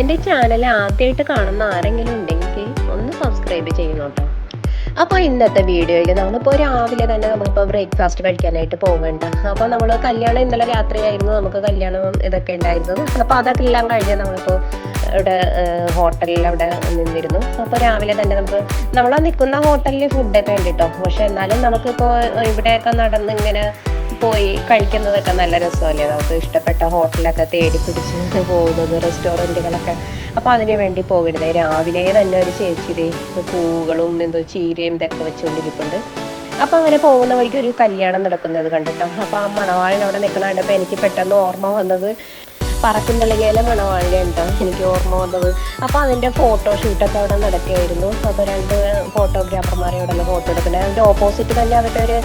എന്റെ ചാനൽ ആദ്യമായിട്ട് കാണുന്ന ആരെങ്കിലും ഉണ്ടെങ്കിൽ ഒന്ന് സബ്സ്ക്രൈബ് ചെയ്യണം കേട്ടോ അപ്പോൾ ഇന്നത്തെ വീഡിയോയിൽ നമ്മളിപ്പോൾ രാവിലെ തന്നെ നമ്മളിപ്പോൾ ബ്രേക്ക്ഫാസ്റ്റ് കഴിക്കാനായിട്ട് പോകണ്ട അപ്പോൾ നമ്മൾ കല്യാണം ഇന്നലെ രാത്രിയായിരുന്നു നമുക്ക് കല്യാണം ഇതൊക്കെ ഉണ്ടായിരുന്നത്. അപ്പോൾ അതൊക്കെ എല്ലാം കഴിഞ്ഞ് നമ്മളിപ്പോൾ ഇവിടെ ഹോട്ടലിൽ അവിടെ നിന്നിരുന്നു. അപ്പോൾ രാവിലെ തന്നെ നമുക്ക് നമ്മൾ നിൽക്കുന്ന ഹോട്ടലിൽ ഫുഡൊക്കെ ഉണ്ട് പക്ഷെ എന്നാലും നമുക്കിപ്പോൾ ഇവിടെയൊക്കെ നടന്ന് ഇങ്ങനെ പോയി കഴിക്കുന്നതൊക്കെ നല്ല രസമല്ലേ? നമുക്ക് ഇഷ്ടപ്പെട്ട ഹോട്ടലൊക്കെ തേടി പിടിച്ച് പോകുന്നത് റെസ്റ്റോറന്റുകളൊക്കെ. അപ്പോൾ അതിന് വേണ്ടി പോകരുത്. രാവിലെ തന്നെ ഒരു ചേച്ചി പൂവുകളും എന്തോ ചീരയും ഇതൊക്കെ വെച്ചുകൊണ്ടിരിപ്പുണ്ട് അപ്പോൾ അങ്ങനെ പോകുന്ന വഴിക്ക് ഒരു കല്യാണം നടക്കുന്നത് കണ്ടിട്ടോ അപ്പോൾ ആ മണവാളിനവിടെ നിൽക്കുന്ന കണ്ടപ്പോൾ എനിക്ക് പെട്ടെന്ന് ഓർമ്മ വന്നത് പറക്കുന്തളികയിലെ മണവാളിനെ ഉണ്ടോ എനിക്ക് ഓർമ്മ വന്നത്. അപ്പോൾ അതിന്റെ ഫോട്ടോ ഷൂട്ടൊക്കെ അവിടെ നടക്കുകയായിരുന്നു അപ്പോൾ രണ്ട് ഫോട്ടോഗ്രാഫർമാരെ അവിടെ ഫോട്ടോ എടുക്കുന്നത് അതിന്റെ ഓപ്പോസിറ്റ് തന്നെ അവരുടെ ഒരു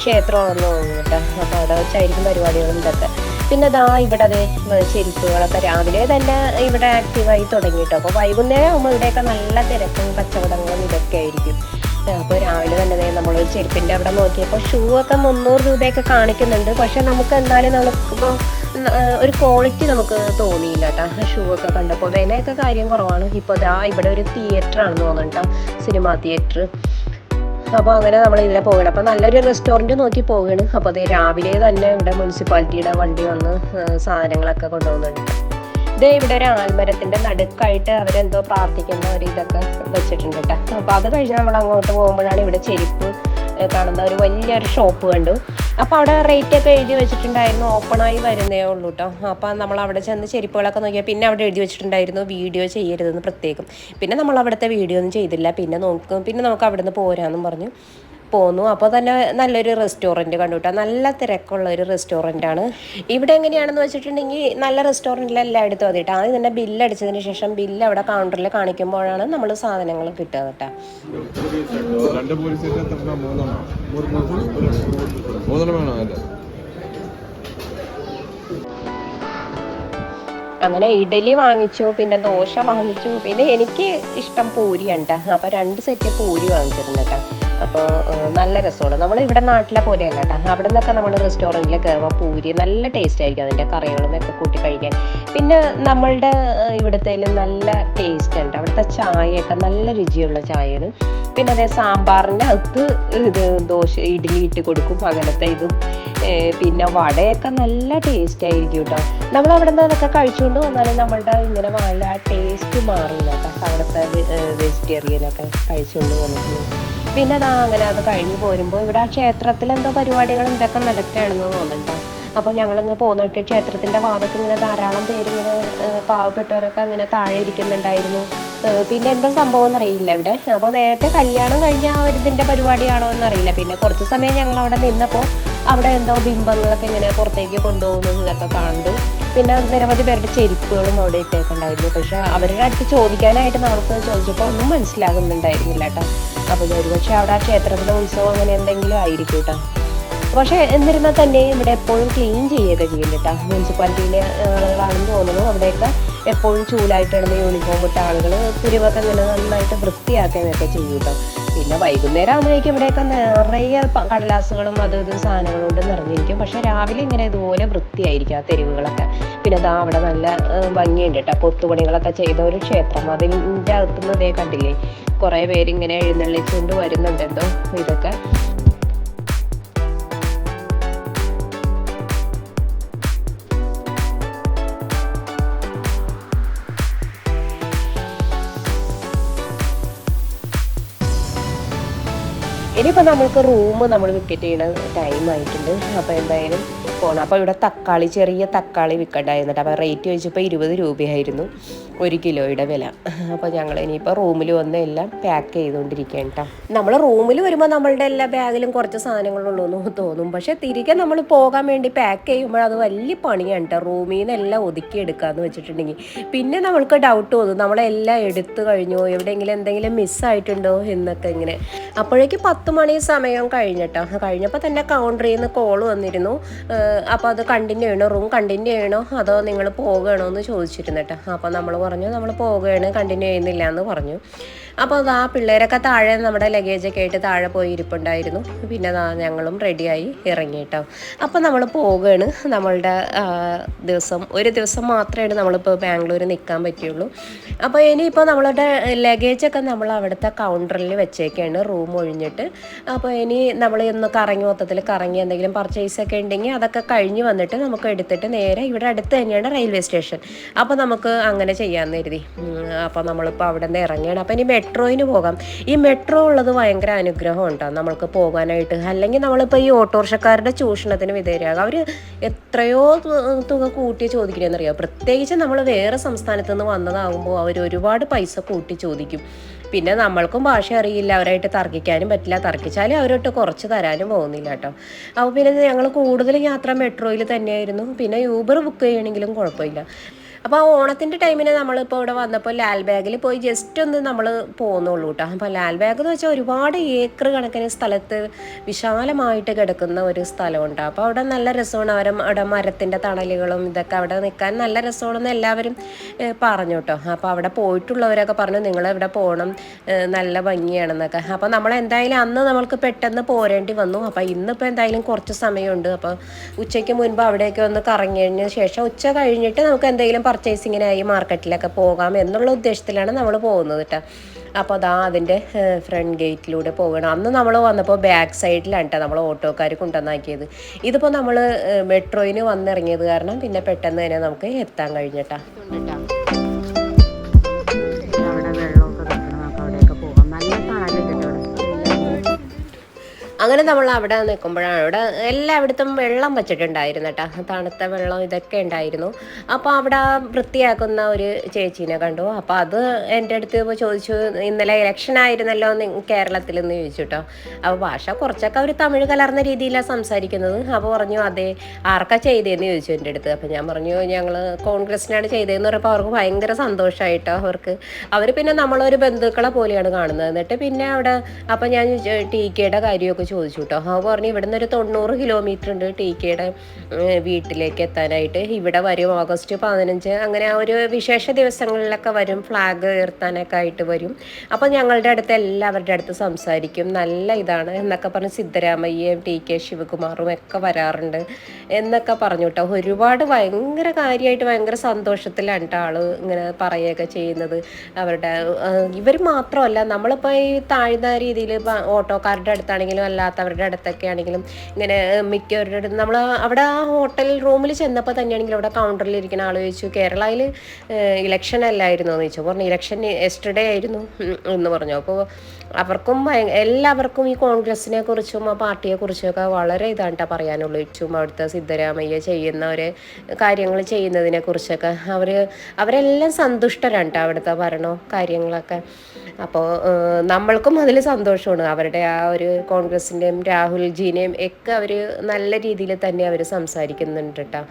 ക്ഷേത്രമാണെന്ന് തോന്നുന്നു കേട്ടോ. അപ്പോൾ അവിടെ വെച്ചായിരിക്കും പരിപാടികളും ഇതൊക്കെ. പിന്നെ ദാ ഇവിടെ അതെ ചെരുപ്പുകളൊക്കെ രാവിലെ തന്നെ ഇവിടെ ആക്റ്റീവായി തുടങ്ങിയിട്ടോ. അപ്പോൾ വൈകുന്നേരം ആകുമ്പോൾ ഇവിടെയൊക്കെ നല്ല തിരക്കും കച്ചവടങ്ങളും ഇതൊക്കെ ആയിരിക്കും. അപ്പോൾ രാവിലെ തന്നെ നമ്മൾ ചെരുപ്പിന്റെ അവിടെ നോക്കിയപ്പോൾ ഷൂ ഒക്കെ മുന്നൂറ് രൂപയൊക്കെ കാണിക്കുന്നുണ്ട്. പക്ഷെ നമുക്ക് എന്തായാലും നമുക്കിപ്പോൾ ഒരു ക്വാളിറ്റി നമുക്ക് തോന്നിയില്ല കേട്ടോ ഷൂ ഒക്കെ കണ്ടപ്പോൾ വിലയൊക്കെ കാര്യം കുറവാണ്. ഇപ്പോൾ ദാ ഇവിടെ ഒരു തിയേറ്റർ ആണെന്ന് തോന്നുന്നു സിനിമാ തിയേറ്റർ അപ്പോൾ അങ്ങനെ നമ്മൾ ഇതിലെ പോകണം അപ്പോൾ നല്ലൊരു റെസ്റ്റോറന്റ് നോക്കി പോവുകയാണ്. അപ്പോൾ അതേ രാവിലെ തന്നെ ഇവിടെ മുനിസിപ്പാലിറ്റിയുടെ വണ്ടി വന്ന് സാധനങ്ങളൊക്കെ കൊണ്ടുപോകുന്നുണ്ട് ഇത് ഇവിടെ ഒരു ആൽമരത്തിന്റെ നടുക്കായിട്ട് അവരെന്തോ പ്രാർത്ഥിക്കുന്ന ഒരു ഇതൊക്കെ വെച്ചിട്ടുണ്ട് കേട്ടോ അപ്പോൾ അത് കഴിഞ്ഞ് നമ്മൾ അങ്ങോട്ട് പോകുമ്പോഴാണ് ഇവിടെ ചെരുപ്പ് കാണുന്ന ഒരു വലിയൊരു ഷോപ്പ് കണ്ടു. അപ്പോൾ അവിടെ റേറ്റ് ഒക്കെ എഴുതി വെച്ചിട്ടുണ്ടായിരുന്നു. ഓപ്പണായി വരുന്നേ ഉള്ളൂ കേട്ടോ അപ്പോൾ നമ്മൾ അവിടെ ചെന്ന് ചെരുപ്പുകളൊക്കെ നോക്കിയാൽ പിന്നെ അവിടെ എഴുതി വെച്ചിട്ടുണ്ടായിരുന്നു വീഡിയോ ചെയ്യരുതെന്ന് പ്രത്യേകം. പിന്നെ നമ്മൾ അവിടുത്തെ വീഡിയോ ഒന്നും ചെയ്തില്ല. പിന്നെ നോക്കും പിന്നെ നമുക്ക് അവിടെ നിന്ന് പോരാന്നും പറഞ്ഞു. പോന്നു. അപ്പോൾ തന്നെ നല്ലൊരു റെസ്റ്റോറന്റ് കണ്ടു കേട്ടോ നല്ല തിരക്കുള്ള ഒരു റെസ്റ്റോറന്റ് ആണ്. ഇവിടെ എങ്ങനെയാണെന്ന് വെച്ചിട്ടുണ്ടെങ്കിൽ നല്ല റെസ്റ്റോറന്റിൽ എടുത്ത് മതി കേട്ടോ ആദ്യം തന്നെ ബില്ല് അടിച്ചതിന് ശേഷം ബില്ല് അവിടെ കൗണ്ടറിൽ കാണിക്കുമ്പോഴാണ് നമ്മൾ സാധനങ്ങൾ കിട്ടുക കേട്ടോ അങ്ങനെ ഇഡലി വാങ്ങിച്ചു പിന്നെ ദോശ വാങ്ങിച്ചു പിന്നെ എനിക്ക് ഇഷ്ടം പൂരി പൂരിയുണ്ട് അപ്പോൾ രണ്ട് സെറ്റ് പൂരി വാങ്ങിച്ചിരുന്നു കേട്ടോ അപ്പോൾ നല്ല രസമാണ്. നമ്മൾ ഇവിടെ നാട്ടിലെ പോലെയല്ല കേട്ടോ. അവിടെ നിന്നൊക്കെ നമ്മൾ റെസ്റ്റോറന്റിൽ കയറുമ്പോൾ പൂരി നല്ല ടേസ്റ്റ് ആയിരിക്കും അതിന്റെ കറികളും കൂട്ടി കഴിക്കാൻ. പിന്നെ നമ്മളുടെ ഇവിടുത്തേലും നല്ല ടേസ്റ്റ് ഉണ്ട്. അവിടുത്തെ ചായയൊക്കെ നല്ല രുചിയുള്ള ചായയാണ്. പിന്നെ അതേ സാമ്പാറിന്റെ അകത്ത് ഇത് ദോശ ഇഡ്ഡലി ഇട്ട് കൊടുക്കും അങ്ങനത്തെ ഇതും. പിന്നെ വടയൊക്കെ നല്ല ടേസ്റ്റ് ആയിരിക്കും കേട്ടോ. നമ്മൾ അവിടെ നിന്ന് അതൊക്കെ കഴിച്ചുകൊണ്ട് വന്നാലും നമ്മളുടെ ഇങ്ങനെ നല്ല ടേസ്റ്റ് മാറില്ല കേട്ടോ. അവിടുത്തെ വെജിറ്റേറിയനൊക്കെ കഴിച്ചുകൊണ്ട് വന്നിട്ട്. പിന്നെ അതാ അങ്ങനെ അത് കഴിഞ്ഞ് പോരുമ്പോൾ ഇവിടെ ആ ക്ഷേത്രത്തിൽ എന്തോ പരിപാടികൾ എന്തൊക്കെ നടക്കുകയാണെന്ന് തോന്നുന്നുണ്ടോ? അപ്പോൾ ഞങ്ങളിങ്ങനെ പോകുന്നൊക്കെ ക്ഷേത്രത്തിന്റെ ഭാഗത്ത് ഇങ്ങനെ ധാരാളം പേര് ഇങ്ങനെ പാവപ്പെട്ടവരൊക്കെ അങ്ങനെ താഴെ ഇരിക്കുന്നുണ്ടായിരുന്നു. പിന്നെ എന്താ സംഭവം എന്നറിയില്ല ഇവിടെ. അപ്പോൾ നേരത്തെ കല്യാണം കഴിഞ്ഞ ആ ഒരു ഇതിന്റെ പരിപാടിയാണോ എന്നറിയില്ല. പിന്നെ കുറച്ച് സമയം ഞങ്ങൾ അവിടെ നിന്നപ്പോൾ അവിടെ എന്തോ ബിംബങ്ങളൊക്കെ ഇങ്ങനെ പുറത്തേക്ക് കൊണ്ടുപോകുന്നു ഇതൊക്കെ കണ്ടു. പിന്നെ നിരവധി പേരുടെ ചെരുപ്പുകളും അവിടെ ഇട്ടേക്കുണ്ടായിരുന്നു പക്ഷെ അവരുടെ അടുത്ത് ചോദിക്കാനായിട്ട് നമുക്ക് ചോദിച്ചപ്പോൾ ഒന്നും മനസ്സിലാകുന്നുണ്ടായിരുന്നില്ല കേട്ടോ. അപ്പോൾ ഒരുപക്ഷെ അവിടെ ആ ക്ഷേത്രത്തിലെ ഉത്സവം അങ്ങനെ എന്തെങ്കിലും ആയിരിക്കും കേട്ടോ പക്ഷേ എന്നിരുന്നാൽ തന്നെ ഇവിടെ എപ്പോഴും ക്ലീൻ ചെയ്യുകയൊക്കെ ചെയ്യും കേട്ടോ. മുനിസിപ്പാലിറ്റിയിലെ ആളുകളാണെന്ന് തോന്നുന്നു. അവിടെയൊക്കെ എപ്പോഴും ചൂലായിട്ടിടുന്ന യൂണിഫോം ഇട്ട ആളുകൾ തിരുവൊക്കെ ഇങ്ങനെ നന്നായിട്ട് വൃത്തിയാക്കുകയൊക്കെ ചെയ്യും കേട്ടോ. പിന്നെ വൈകുന്നേരം ആകുമ്പോഴേക്കും ഇവിടെയൊക്കെ നിറയെ കടലാസുകളും അതും ഇതും സാധനങ്ങളും കൊണ്ട് നിറഞ്ഞിരിക്കും. പക്ഷെ രാവിലെ ഇങ്ങനെ ഇതുപോലെ വൃത്തിയായിരിക്കും ആ തെരുവുകളൊക്കെ. പിന്നെ അതാ അവിടെ നല്ല ഭംഗിയുണ്ട് കേട്ടോ. കൊത്തുപണികളൊക്കെ ചെയ്ത ഒരു ക്ഷേത്രം. അതിന്റെ അകത്തുനിന്ന് ഇതേ കണ്ടില്ലേ? കുറേ പേരിങ്ങനെ എഴുന്നള്ളിച്ചുകൊണ്ട് വരുന്നുണ്ടല്ലോ ഇതൊക്കെ. ഇനിയിപ്പോൾ നമ്മൾക്ക് റൂം നമ്മൾ വിക്കറ്റ് ചെയ്യണ ടൈം ആയിട്ടുണ്ട്. അപ്പോൾ എന്തായാലും പോകണം അപ്പോൾ ഇവിടെ തക്കാളി ചെറിയ തക്കാളി വിൽക്കണ്ടായിരുന്നിട്ട്. അപ്പോൾ റേറ്റ് ചോദിച്ചപ്പോൾ ഇരുപത് രൂപയായിരുന്നു. ഒരു കിലോയുടെ വില. അപ്പോൾ ഞങ്ങൾ ഇനിയിപ്പോൾ റൂമിൽ വന്ന് എല്ലാം പാക്ക് ചെയ്തുകൊണ്ടിരിക്കുകയാണ് കേട്ടോ നമ്മൾ റൂമിൽ വരുമ്പോൾ നമ്മളുടെ എല്ലാ ബാഗിലും കുറച്ച് സാധനങ്ങളുള്ളൂ എന്ന് തോന്നും. പക്ഷേ തിരികെ നമ്മൾ പോകാൻ വേണ്ടി പാക്ക് ചെയ്യുമ്പോൾ അത് വലിയ പണിയാണ് കേട്ടോ റൂമിൽ ഒതുക്കി എടുക്കാമെന്ന് വെച്ചിട്ടുണ്ടെങ്കിൽ. പിന്നെ നമ്മൾക്ക് ഡൗട്ട് തോന്നും. നമ്മളെല്ലാം എടുത്തു കഴിഞ്ഞോ? എവിടെയെങ്കിലും എന്തെങ്കിലും മിസ്സായിട്ടുണ്ടോ എന്നൊക്കെ ഇങ്ങനെ. അപ്പോഴേക്ക് പത്ത് മണി സമയം കഴിഞ്ഞിട്ടോ കഴിഞ്ഞപ്പോൾ തന്നെ കൗണ്ടറിൽ നിന്ന് കോൾ വന്നിരുന്നു. അപ്പോൾ അത് കണ്ടിന്യൂ ചെയ്യണോ? റൂം കണ്ടിന്യൂ ചെയ്യണോ? അതോ നിങ്ങൾ പോകണോ എന്ന് ചോദിച്ചിരുന്നു കേട്ടോ അപ്പോൾ നമ്മൾ പറഞ്ഞു നമ്മൾ പോവുകയാണ് കണ്ടിന്യൂ ചെയ്യുന്നില്ല എന്ന് പറഞ്ഞു. അപ്പോൾ അത് ആ പിള്ളേരൊക്കെ താഴെ നമ്മുടെ ലഗേജൊക്കെ ആയിട്ട് താഴെ പോയി ഇരിപ്പുണ്ടായിരുന്നു. പിന്നെ ഞങ്ങളും റെഡിയായി ഇറങ്ങി കേട്ടോ അപ്പോൾ നമ്മൾ പോവുകയാണ് നമ്മളുടെ ദിവസം ഒരു ദിവസം മാത്രമേ നമ്മളിപ്പോൾ ബാംഗ്ലൂർ നിൽക്കാൻ പറ്റുള്ളൂ അപ്പോൾ ഇനിയിപ്പോൾ നമ്മളുടെ ലഗേജൊക്കെ നമ്മൾ അവിടുത്തെ കൗണ്ടറിൽ വെച്ചേക്കാണ് റൂം ഒഴിഞ്ഞിട്ട്. അപ്പോൾ ഇനി നമ്മൾ ഒന്ന് കറങ്ങി മൊത്തത്തിൽ കറങ്ങി എന്തെങ്കിലും പർച്ചേസ് ഒക്കെ ഉണ്ടെങ്കിൽ അതൊക്കെ കഴിഞ്ഞ് വന്നിട്ട് നമുക്ക് എടുത്തിട്ട് നേരെ ഇവിടെ അടുത്ത് തന്നെയാണ് റെയിൽവേ സ്റ്റേഷൻ അപ്പോൾ നമുക്ക് അങ്ങനെ ചെയ്യാമെന്ന് കരുതി. അപ്പോൾ നമ്മളിപ്പോൾ അവിടെ നിന്ന് ഇറങ്ങിയാണ്. അപ്പോൾ ഇനി മെട്രോയിന് പോകാം. ഈ മെട്രോ ഉള്ളത് ഭയങ്കര അനുഗ്രഹം ഉണ്ടാകും നമ്മൾക്ക് പോകാനായിട്ട്. അല്ലെങ്കിൽ നമ്മളിപ്പോൾ ഈ ഓട്ടോറിക്ഷക്കാരുടെ ചൂഷണത്തിന് വിധേയരാകും. അവർ എത്രയോ തുക കൂട്ടി ചോദിക്കണമെന്നറിയാം പ്രത്യേകിച്ച് നമ്മൾ വേറെ സംസ്ഥാനത്ത് നിന്ന് വന്നതാകുമ്പോൾ അവർ ഒരുപാട് പൈസ കൂട്ടി ചോദിക്കും. പിന്നെ നമ്മൾക്കും ഭാഷ അറിയില്ല. അവരായിട്ട് തർക്കിക്കാനും പറ്റില്ല. തർക്കിച്ചാലും അവരോട്ട് കുറച്ച് തരാനും പോകുന്നില്ല കേട്ടോ. അപ്പോൾ പിന്നെ ഞങ്ങൾ കൂടുതൽ യാത്ര മെട്രോയിൽ തന്നെയായിരുന്നു. പിന്നെ യൂബർ ബുക്ക് ചെയ്യണമെങ്കിലും കുഴപ്പമില്ല. അപ്പോൾ ആ ഓണത്തിന്റെ ടൈമിന് നമ്മളിപ്പോൾ ഇവിടെ വന്നപ്പോൾ ലാൽ ബാഗിൽ പോയി ജസ്റ്റ് ഒന്ന് നമ്മൾ പോകുന്നുള്ളൂ കേട്ടോ അപ്പോൾ ലാൽ ബാഗ് എന്ന് വെച്ചാൽ ഒരുപാട് ഏക്കർ കണക്കിന് സ്ഥലത്ത് വിശാലമായിട്ട് കിടക്കുന്ന ഒരു സ്ഥലമുണ്ട്. അപ്പോൾ അവിടെ നല്ല രസമാണ്. അവരെ അവിടെ മരത്തിന്റെ തണലുകളും ഇതൊക്കെ അവിടെ നിൽക്കാൻ നല്ല രസമാണെന്ന് എല്ലാവരും പറഞ്ഞു കേട്ടോ അപ്പോൾ അവിടെ പോയിട്ടുള്ളവരൊക്കെ പറഞ്ഞു നിങ്ങൾ ഇവിടെ പോകണം നല്ല ഭംഗിയാണെന്നൊക്കെ. അപ്പോൾ നമ്മൾ എന്തായാലും അന്ന് നമ്മൾക്ക് പെട്ടെന്ന് പോരേണ്ടി വന്നു. അപ്പോൾ ഇന്നിപ്പോൾ എന്തായാലും കുറച്ച് സമയമുണ്ട്. അപ്പോൾ ഉച്ചയ്ക്ക് മുൻപ് അവിടേക്ക് ഒന്ന് കറങ്ങിയതിന് ശേഷം ഉച്ച കഴിഞ്ഞിട്ട് നമുക്ക് എന്തെങ്കിലും പർച്ചേസിങ്ങിനായി മാർക്കറ്റിലൊക്കെ പോകാം എന്നുള്ള ഉദ്ദേശത്തിലാണ് നമ്മൾ പോകുന്നത് കേട്ടോ അപ്പോൾ അതാ അതിന്റെ ഫ്രണ്ട് ഗേറ്റിലൂടെ പോകണം അന്ന് നമ്മൾ വന്നപ്പോൾ ബാക്ക് സൈഡിലാണ് കേട്ടോ നമ്മൾ ഓട്ടോക്കാർ കൊണ്ടുവന്നാക്കിയത്. ഇതിപ്പോൾ നമ്മൾ മെട്രോയിന് വന്നിറങ്ങിയത് കാരണം പിന്നെ പെട്ടെന്ന് തന്നെ നമുക്ക് എത്താൻ കഴിഞ്ഞിട്ടാ അങ്ങനെ നമ്മൾ അവിടെ നിൽക്കുമ്പോഴാണ് അവിടെ എല്ലായിടത്തും വെള്ളം വെച്ചിട്ടുണ്ടായിരുന്നു കേട്ടോ തണുത്ത വെള്ളം ഇതൊക്കെ ഉണ്ടായിരുന്നു. അപ്പോൾ അവിടെ വൃത്തിയാക്കുന്ന ഒരു ചേച്ചീനെ കണ്ടു. അപ്പോൾ അത് എന്റെ അടുത്ത് ഇപ്പോൾ ചോദിച്ചു ഇന്നലെ ഇലക്ഷൻ ആയിരുന്നല്ലോ കേരളത്തിൽ എന്ന് ചോദിച്ചു കേട്ടോ അപ്പോൾ ഭാഷ കുറച്ചൊക്കെ അവർ തമിഴ് കലർന്ന രീതിയിലാണ് സംസാരിക്കുന്നത്. അപ്പോൾ പറഞ്ഞു അതെ ആർക്കാ ചെയ്തതെന്ന് ചോദിച്ചു എന്റെ അടുത്ത്. അപ്പോൾ ഞാൻ പറഞ്ഞു ഞങ്ങൾ കോൺഗ്രസിനാണ് ചെയ്തതെന്ന് പറയുമ്പോൾ അവർക്ക് ഭയങ്കര സന്തോഷമായിട്ടോ അവർക്ക്. അവർ പിന്നെ നമ്മളൊരു ബന്ധുക്കളെ പോലെയാണ് കാണുന്നത്. എന്നിട്ട് പിന്നെ അവിടെ അപ്പോൾ ഞാൻ ടി കെയുടെ കാര്യമൊക്കെ ചോദിച്ചു കേട്ടോ ആ പറഞ്ഞു ഇവിടുന്ന് ഒരു തൊണ്ണൂറ് കിലോമീറ്റർ ഉണ്ട് ടി കെയുടെ വീട്ടിലേക്ക് എത്താനായിട്ട്. ഇവിടെ വരും ഓഗസ്റ്റ് പതിനഞ്ച്. അങ്ങനെ ആ ഒരു വിശേഷ ദിവസങ്ങളിലൊക്കെ വരും ഫ്ലാഗ് ഉയർത്താനൊക്കെ ആയിട്ട് വരും. അപ്പോൾ ഞങ്ങളുടെ അടുത്ത് എല്ലാവരുടെ അടുത്ത് സംസാരിക്കും. നല്ല ഇതാണ് എന്നൊക്കെ പറഞ്ഞ് സിദ്ധരാമയ്യയും ടി കെ ശിവകുമാറും ഒക്കെ വരാറുണ്ട് എന്നൊക്കെ പറഞ്ഞു കേട്ടോ ഒരുപാട് ഭയങ്കര കാര്യമായിട്ട് ഭയങ്കര സന്തോഷത്തിലാണ് കേട്ടോ ആൾ ഇങ്ങനെ പറയുകയൊക്കെ ചെയ്യുന്നത്. അവരുടെ ഇവർ മാത്രമല്ല നമ്മളിപ്പോൾ ഈ താഴ്ന്ന രീതിയിൽ ഓട്ടോക്കാരുടെ അടുത്താണെങ്കിലും അല്ലാത്തവരുടെ അടുത്തൊക്കെ ആണെങ്കിലും ഇങ്ങനെ മിക്കവരുടെ അടുത്ത് നമ്മൾ അവിടെ ആ ഹോട്ടൽ റൂമിൽ ചെന്നപ്പോൾ തന്നെയാണെങ്കിലും അവിടെ കൗണ്ടറിൽ ഇരിക്കുന്ന ആൾ ചോദിച്ചു കേരളയിൽ ഇലക്ഷൻ അല്ലായിരുന്നു എന്ന് ചോദിച്ചു. പറഞ്ഞു ഇലക്ഷൻ എസ്റ്റർഡേ ആയിരുന്നു എന്ന് പറഞ്ഞു. അപ്പോൾ അവർക്കും എല്ലാവർക്കും ഈ കോൺഗ്രസിനെ കുറിച്ചും ആ പാർട്ടിയെ കുറിച്ചും ഒക്കെ വളരെ ഇതാണ്ടാ പറയാനുള്ളൂ. ഏറ്റവും അവിടുത്തെ സിദ്ധരാമയ്യ ചെയ്യുന്ന ഒരു കാര്യങ്ങൾ ചെയ്യുന്നതിനെ കുറിച്ചൊക്കെ അവർ അവരെല്ലാം സന്തുഷ്ടരാണ് അവിടുത്തെ ഭരണവും കാര്യങ്ങളൊക്കെ. അപ്പോൾ നമ്മൾക്കും അതിൽ സന്തോഷമാണ്. അവരുടെ ആ ഒരു കോൺഗ്രസിന്റെയും രാഹുൽജീനെയും ഒക്കെ അവർ നല്ല രീതിയിൽ തന്നെ അവർ സംസാരിക്കുന്നുണ്ട് കേട്ടോ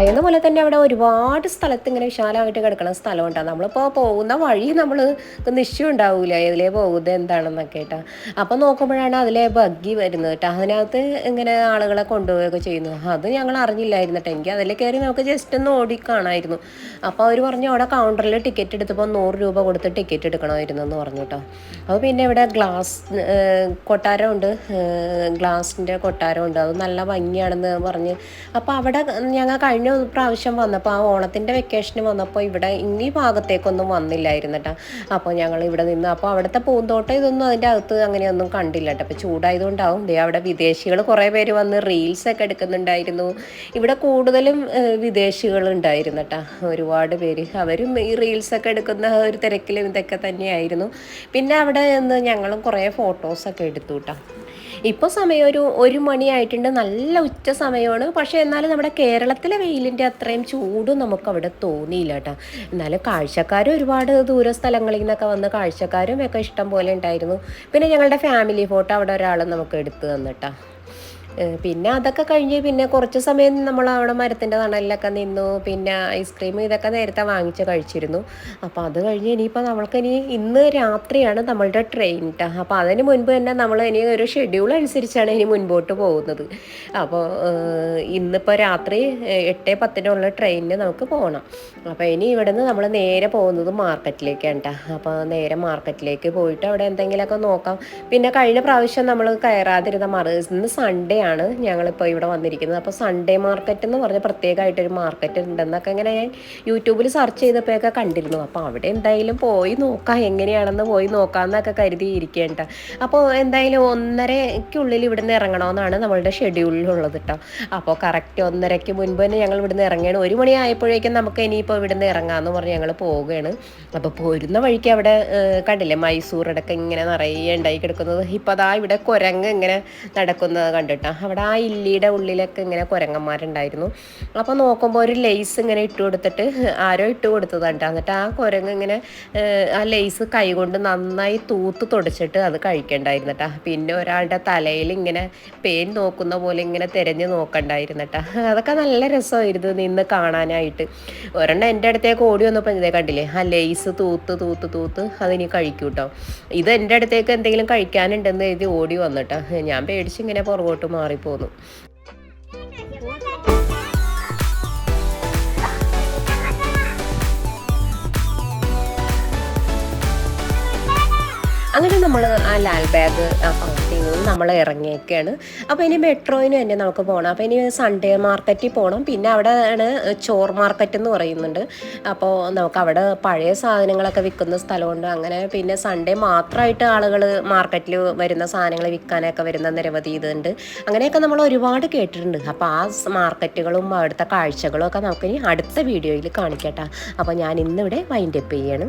പറയുന്ന പോലെ തന്നെ അവിടെ ഒരുപാട് സ്ഥലത്ത് ഇങ്ങനെ വിശാലമായിട്ട് കിടക്കുന്ന സ്ഥലമുണ്ടാകും നമ്മളിപ്പോൾ പോകുന്ന വഴി നമ്മൾ നിശ്ചയം ഉണ്ടാവില്ല ഇതിലേ പോകുന്നത് എന്താണെന്നൊക്കെ കേട്ടോ അപ്പം നോക്കുമ്പോഴാണ് അതിലെ ബഗ്ഗി വരുന്നത് കേട്ടോ അതിനകത്ത് ഇങ്ങനെ ആളുകളെ കൊണ്ടുപോവുകയൊക്കെ ചെയ്യുന്നു. അത് ഞങ്ങൾ അറിഞ്ഞില്ലായിരുന്നു കേട്ടോ എനിക്ക് അതിൽ കയറി നമുക്ക് ജസ്റ്റ് ഒന്ന് ഓടി കാണായിരുന്നു. അപ്പോൾ അവർ പറഞ്ഞു അവിടെ കൗണ്ടറിൽ ടിക്കറ്റ് എടുത്തപ്പോൾ നൂറ് രൂപ കൊടുത്ത് ടിക്കറ്റ് എടുക്കണമായിരുന്നു എന്ന് പറഞ്ഞു കേട്ടോ അപ്പോൾ പിന്നെ ഇവിടെ ഗ്ലാസ് കൊട്ടാരമുണ്ട്. ഗ്ലാസിന്റെ കൊട്ടാരമുണ്ട്. അത് നല്ല ഭംഗിയാണെന്ന് പറഞ്ഞ്. അപ്പോൾ അവിടെ ഞങ്ങൾ കഴിഞ്ഞ പ്രാവശ്യം വന്നപ്പോൾ ആ ഓണത്തിന്റെ വെക്കേഷന് വന്നപ്പോൾ ഇവിടെ ഈ ഭാഗത്തേക്കൊന്നും വന്നില്ലായിരുന്നു കേട്ടോ അപ്പോൾ ഞങ്ങൾ ഇവിടെ നിന്ന് അപ്പോൾ അവിടുത്തെ പൂന്തോട്ടം ഇതൊന്നും അതിന്റെ അകത്ത് അങ്ങനെയൊന്നും കണ്ടില്ല കേട്ടോ അപ്പോൾ ചൂടായതുകൊണ്ടാവും. ദേ അവിടെ വിദേശികൾ കുറേ പേര് വന്ന് റീൽസൊക്കെ എടുക്കുന്നുണ്ടായിരുന്നു. ഇവിടെ കൂടുതലും വിദേശികൾ ഉണ്ടായിരുന്നു കേട്ടോ ഒരുപാട് പേര്. അവരും ഈ റീൽസൊക്കെ എടുക്കുന്ന ഒരു തിരക്കിലും ഇതൊക്കെ തന്നെയായിരുന്നു. പിന്നെ അവിടെ നിന്ന് ഞങ്ങളും കുറേ ഫോട്ടോസൊക്കെ എടുത്തു കേട്ടോ ഇപ്പോൾ സമയം ഒരു ഒരു മണിയായിട്ടുണ്ട് നല്ല ഉച്ച സമയമാണ്. പക്ഷേ എന്നാലും നമ്മുടെ കേരളത്തിലെ വെയിലിന്റെ അത്രയും ചൂടും നമുക്ക് അവിടെ തോന്നിയില്ല കേട്ടോ. എന്നാലും കാഴ്ചക്കാരും ഒരുപാട് ദൂര സ്ഥലങ്ങളിൽ നിന്നൊക്കെ വന്ന് കാഴ്ചക്കാരും ഒക്കെ ഇഷ്ടം പോലെ ഉണ്ടായിരുന്നു. പിന്നെ ഞങ്ങളുടെ ഫാമിലി ഫോട്ടോ അവിടെ ഒരാൾ നമുക്ക് എടുത്തു തന്നിട്ടാ പിന്നെ അതൊക്കെ കഴിഞ്ഞ് പിന്നെ കുറച്ച് സമയം നമ്മൾ അവിടെ മരത്തിന്റെ തണലിലൊക്കെ നിന്നു. പിന്നെ ഐസ്ക്രീം ഇതൊക്കെ നേരത്തെ വാങ്ങിച്ച് കഴിച്ചിരുന്നു. അപ്പോൾ അത് കഴിഞ്ഞ് ഇനിയിപ്പോൾ നമ്മൾക്ക് ഇനി ഇന്ന് രാത്രിയാണ് നമ്മളുടെ ട്രെയിൻ അപ്പോൾ അതിന് മുൻപ് തന്നെ നമ്മൾ ഇനി ഒരു ഷെഡ്യൂൾ അനുസരിച്ചാണ് ഇനി മുൻപോട്ട് പോകുന്നത്. അപ്പോൾ ഇന്നിപ്പോൾ രാത്രി എട്ട് പത്തിനുള്ള ട്രെയിനിന് നമുക്ക് പോകണം. അപ്പോൾ ഇനി ഇവിടുന്ന് നമ്മൾ നേരെ പോകുന്നത് മാർക്കറ്റിലേക്കാണ് കേട്ടോ അപ്പോൾ നേരെ മാർക്കറ്റിലേക്ക് പോയിട്ട് അവിടെ എന്തെങ്കിലുമൊക്കെ നോക്കാം. പിന്നെ കഴിഞ്ഞ പ്രാവശ്യം നമ്മൾ കയറാതിരുന്ന മറ ഇന്ന് സൺഡേ ആണ്. ഞങ്ങളിപ്പോൾ ഇവിടെ വന്നിരിക്കുന്നത്. അപ്പോൾ സൺഡേ മാർക്കറ്റ് എന്ന് പറഞ്ഞ പ്രത്യേകമായിട്ടൊരു മാർക്കറ്റ് ഉണ്ടെന്നൊക്കെ ഇങ്ങനെ ഞാൻ യൂട്യൂബിൽ സെർച്ച് ചെയ്തപ്പോഴൊക്കെ കണ്ടിരുന്നു. അപ്പോൾ അവിടെ എന്തായാലും പോയി നോക്കാം എങ്ങനെയാണെന്ന് പോയി നോക്കാമെന്നൊക്കെ കരുതി ഇരിക്കേണ്ട. അപ്പോൾ എന്തായാലും ഒന്നരയ്ക്കുള്ളിൽ ഇവിടുന്ന് ഇറങ്ങണമെന്നാണ് നമ്മളുടെ ഷെഡ്യൂളിലുള്ളത് കേട്ടോ അപ്പോൾ കറക്റ്റ് ഒന്നരയ്ക്ക് മുൻപ് തന്നെ ഞങ്ങൾ ഇവിടുന്ന് ഇറങ്ങുകയാണ്. ഒരു മണി ആയപ്പോഴേക്കും നമുക്ക് ഇനിയിപ്പോൾ ഇവിടുന്ന് ഇറങ്ങാമെന്ന് പറഞ്ഞ് ഞങ്ങൾ പോവുകയാണ്. അപ്പോൾ പോരുന്ന വഴിക്ക് അവിടെ കണ്ടില്ലേ മൈസൂർ അടക്കം ഇങ്ങനെ നിറയെ ഉണ്ടായി കിടക്കുന്നത്. ഇപ്പോൾ അതാ ഇവിടെ കുരങ്ങ് ഇങ്ങനെ നടക്കുന്നത് കണ്ടിട്ടാ. അവിടെ ആ ഇല്ലിയുടെ ഉള്ളിലൊക്കെ ഇങ്ങനെ കുരങ്ങന്മാരുണ്ടായിരുന്നു. അപ്പോൾ നോക്കുമ്പോൾ ഒരു ലേസ് ഇങ്ങനെ ഇട്ട് കൊടുത്തിട്ട് ആരോ ഇട്ട് കൊടുത്തതാണ് എന്നിട്ട് ആ കുരങ്ങ് ഇങ്ങനെ ആ ലേസ് കൈകൊണ്ട് നന്നായി തൂത്ത് തുടച്ചിട്ട് അത് കഴിക്കണ്ടായിരുന്നട്ടാ പിന്നെ ഒരാളുടെ തലയിൽ ഇങ്ങനെ പേൻ നോക്കുന്ന പോലെ ഇങ്ങനെ തിരഞ്ഞ് നോക്കണ്ടായിരുന്നട്ടാ അതൊക്കെ നല്ല രസമായിരുന്നു നിന്ന് കാണാനായിട്ട്. ഒരെണ്ണം എന്റെ അടുത്തേക്ക് ഓടി വന്നപ്പോൾ ഇതേ കണ്ടില്ലേ? ആ ലേസ് തൂത്ത് തൂത്ത് തൂത്ത് അതിനി കഴിക്കൂ കേട്ടോ ഇത് എന്റെ അടുത്തേക്ക് എന്തെങ്കിലും കഴിക്കാനുണ്ടെന്ന് എഴുതി ഓടി വന്നിട്ടാ ഞാൻ പേടിച്ച് ഇങ്ങനെ പുറകോട്ട് മാറിപ്പോന്നു അങ്ങനെ നമ്മൾ ആ ലാൽ ബാഗ് ഫൗണ്ടിൽ നിന്ന് നമ്മൾ ഇറങ്ങിയൊക്കെയാണ് അപ്പോൾ ഇനി മെട്രോയിന് തന്നെ നമുക്ക് പോകണം അപ്പോൾ ഇനി സൺഡേ മാർക്കറ്റിൽ പോകണം പിന്നെ അവിടെ ആണ് ചോർ മാർക്കറ്റ് എന്ന് പറയുന്നുണ്ട്. അപ്പോൾ നമുക്ക് അവിടെ പഴയ സാധനങ്ങളൊക്കെ വിൽക്കുന്ന സ്ഥലമുണ്ട്. അങ്ങനെ പിന്നെ സൺഡേ മാത്രമായിട്ട് ആളുകൾ മാർക്കറ്റിൽ വരുന്ന സാധനങ്ങൾ വിൽക്കാനൊക്കെ വരുന്ന നിരവധി ഇതുണ്ട്. അങ്ങനെയൊക്കെ നമ്മൾ ഒരുപാട് കേട്ടിട്ടുണ്ട്. അപ്പോൾ ആ മാർക്കറ്റുകളും അവിടുത്തെ കാഴ്ചകളും ഒക്കെ നമുക്കിനി അടുത്ത വീഡിയോയിൽ കാണിക്കട്ടെ അപ്പോൾ ഞാൻ ഇന്നിവിടെ വൈൻഡപ്പ് ചെയ്യാണ്.